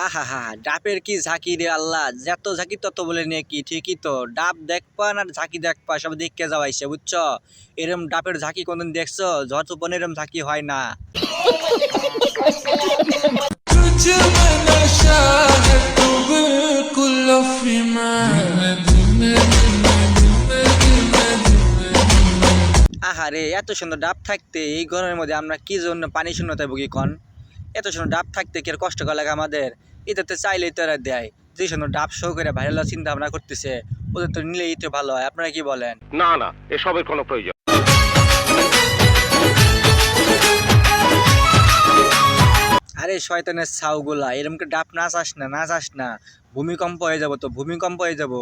আহা হা ডাবের কি ঝাঁকি রে আল্লাহ? যত ঝাঁকি তত বলে নিয়ে কি? ঠিকই তো। ডাব দেখবা না ঝাঁকি দেখবা? সব দেখকে যাওয়াইছে, বুঝছ? এরম ডাবের ঝাঁকি কোনদিন দেখছ? ঝড় তুপনে এরম ঝাঁকি হয় না। আহারে, এত সুন্দর ডাব থাকতে এই গরমের মধ্যে আমরা কি জন্য পানি শূন্যতায় ভুগি কন? এত সুন্দর ডাব থাকতে কি আর কষ্ট করা লাগে আমাদের? এটাতে চাইলেই তো এরা দেয়। যে সুন্দর ডাব শো করে ভাইরাল চিন্তা ভাবনা করতেছে ওদের তো নিলেই তো ভালো হয়। আপনারা কি বলেন? না না এসবের কোনো প্রয়োজন আরে শয়তানের ছাউগুলা এরকম করে ডাব না চাস না না চাস না। ভূমিকম্প হয়ে যাব তো ভূমিকম্প হয়ে যাব।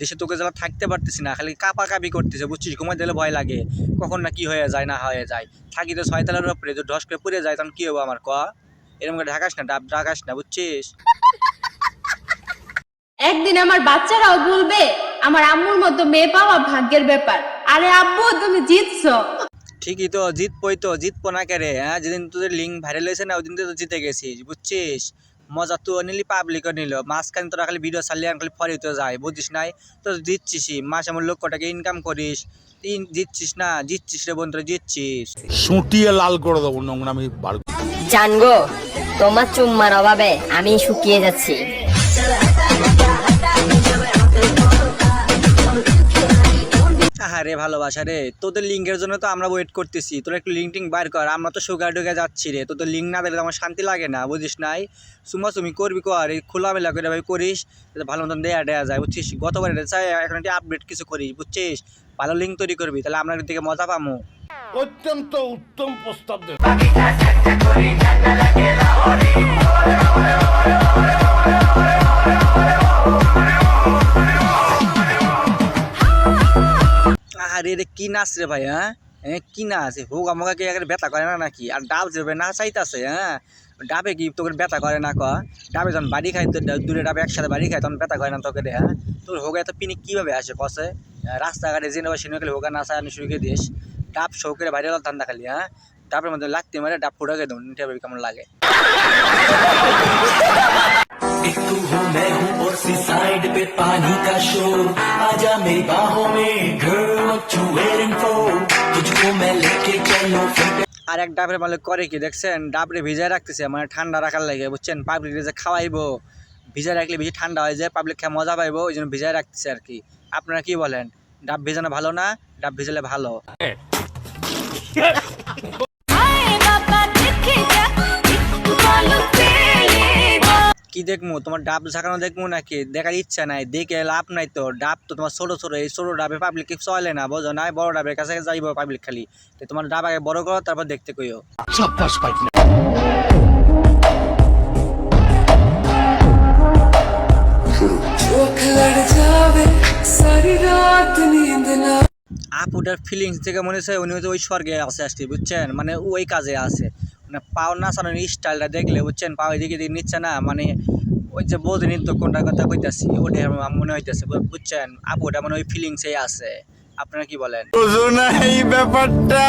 দেশে তোকে যারা থাকতে পারতেছি না খালি কাপা কাপি করতেছে বুঝছিস? ঘুমাই দিলে ভয় লাগে। কখন না কি হয়ে যায় না হয়ে যায়। থাকি তো ছয়তলার উপরে তো ঢস করে পড়ে যায় তখন কি হব আমার ক? এরকম করে ঢাকাস না ডাব ঢাকাস না বুঝছিস? একদিন আমার বাচ্চারাও বলবে আমার আম্মুর মতো মেয়ে পাওয়া ভাগ্যের ব্যাপার। আরে আব্বু তুমি জিতছো। ঠিকই তো জিতবই তো জিতবো না কে রে হ্যাঁ? যেদিন তোদের লিঙ্ক ভাইরাল হয়েছে না ওই দিন তো জিতে গেছিস বুঝছিস? মজা তুই নিলি পাবলিকও নিল। মাঝখানে তোরা খালি ভিডিও ছাড়লে খালি ফরি তো যায় বুঝিস নাই? তো দিচ্ছিসই মাস এমন লক্ষ টাকা ইনকাম করিস। জিতছিস না? জিতছিস রে বন্ধুরা জিতছিস। সুটিয়ে লাল করে দেবো নোংরামি বার জানগো তোমার চুম্মার অভাবে আমি শুকিয়ে যাচ্ছি। আরে ভালোবাসা রে, তোদের লিঙ্কের জন্য তো আমরা ওয়েট করতেছি। তোরা একটু লিঙ্ক টিঙ্ক বার কর, আমরা তো সুগার ঢুকে যাচ্ছি রে। তোদের লিঙ্ক না দিলে আমার শান্তি লাগে না, বুঝিস নাই? সুমা সুমি, করবি কর, এই খোলামেলা করে ভাই করিস ভালো মতন দেয়া দেয়া যায়, বুঝছিস? গতবার চাই, এখন একটু আপডেট কিছু করিস, বুঝছিস? ভালো লিঙ্ক তৈরি করবি, তাহলে আমরা দিকে মজা পামু। অত্যন্ত উত্তম প্রস্তাব দেবে। আরে কি নাচ রে ভাই হ্যাঁ? কি নাচ? হোক আমাকে একেবারে ব্যথা করে না নাকি? আর ডাব যে না, চাইতাছে হ্যাঁ? ডাবে কি তোকে ব্যথা করে না ক? ডাবে যখন বাড়ি খাই দূরে ডাবে একসাথে বাড়ি খাই তখন ব্যথা করে না তোকে হ্যাঁ? তোর হোক এত পিনিক কীভাবে আসে কষে রাস্তাঘাটে জেনে বা সিনে গেলে হোকা নাচা আনি শুরু করে দিস। ডাব শৌকের বাইরে ধান্দা খালি হ্যাঁ? ডাবের মধ্যে লাগতে মারে ডাব ফুটাকে দেবো কেমন লাগে। আর এক ডাবের মালিক করে কি দেখছেন? ডাবরে ভিজায় রাখতেছে মানে ঠান্ডা রাখার লাগে বুঝছেন? পাবলিক যে খাওয়াইবো ভিজায় রাখলে বেশি ঠান্ডা হয়ে যায় পাবলিক খেয়ে মজা পাইবো ওই জন্য ভিজায় রাখতেছে আর কি। আপনারা কি বলেন? ডাব ভিজানো ভালো না? ডাব ভিজালে ভালো? কি দেখব তোমার ডাব ঝাঁকানো দেখব নাকি? দেখার ইচ্ছা নাই, দেখে লাভ নাই তো। ডাব তো তোমার ছোটো ছোটো এই ছোটো ডাবে পাবলিক চলে না, বোঝো নাই বড় ডাবের কাছে যাইব পাবলিক খালি। তোমার ডাব আগে বড় করো, তারপর দেখতে কইও। আপুটার ফিলিংস থেকে মনে হচ্ছে উনি হচ্ছে ওই স্বর্গে আছে আসছে বুঝছেন? মানে ওই কাজে আছে। মানে পাও না নাচানোর স্টাইলটা দেখলে, বুঝছেন? পাও এদিকে দিকে নিচ্ছে না মানে ওই যে বোধ নিত্য কোনটা কথা কইতাছি ওটা মনে হইতেছে বুঝছেন? আপুটা মানে ওই ফিলিংসেই আছে। আপনারা কি বলেন? ব্যাপারটা।